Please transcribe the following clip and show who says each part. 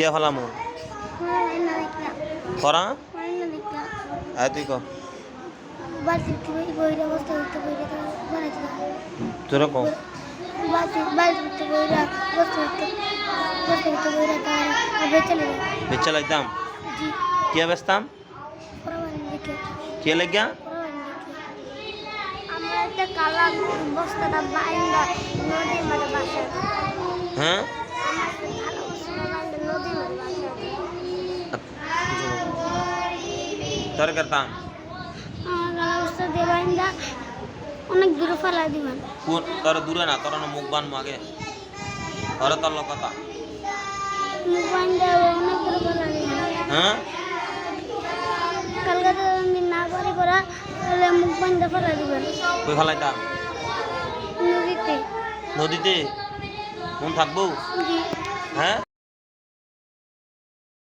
Speaker 1: কে ফেলামু করা আয় তুই ক।
Speaker 2: বালতি বইরা বস্তা করতে বইরা বানাইতে
Speaker 1: তোরা ক।
Speaker 2: বালতি বালতি করতে বইরা বস্তা করতে বস্তা করতে বইরা তার আবে চলে যায়
Speaker 1: বেচা লাগতাম কে বেচতাম কে লাগিয়া
Speaker 2: পরাবান
Speaker 1: তোর করতাম
Speaker 2: অনেক দূরে ফেলা দিবেন।
Speaker 1: তোর দূরে না তোর মুখ বানবো আগে। তোর তোর কথা।
Speaker 2: মুখ বাইন্দা অনেক দূরে ফেলা দিবেন।
Speaker 1: হ্যাঁ?
Speaker 2: কলকাতা যদি না পারি করা তাহলে মুখ বাইন্দা ফেলা দিবেন।
Speaker 1: কই ফেলাইতাম
Speaker 2: নদীতে।
Speaker 1: নদীতে? কোন থাকব? হ্যাঁ?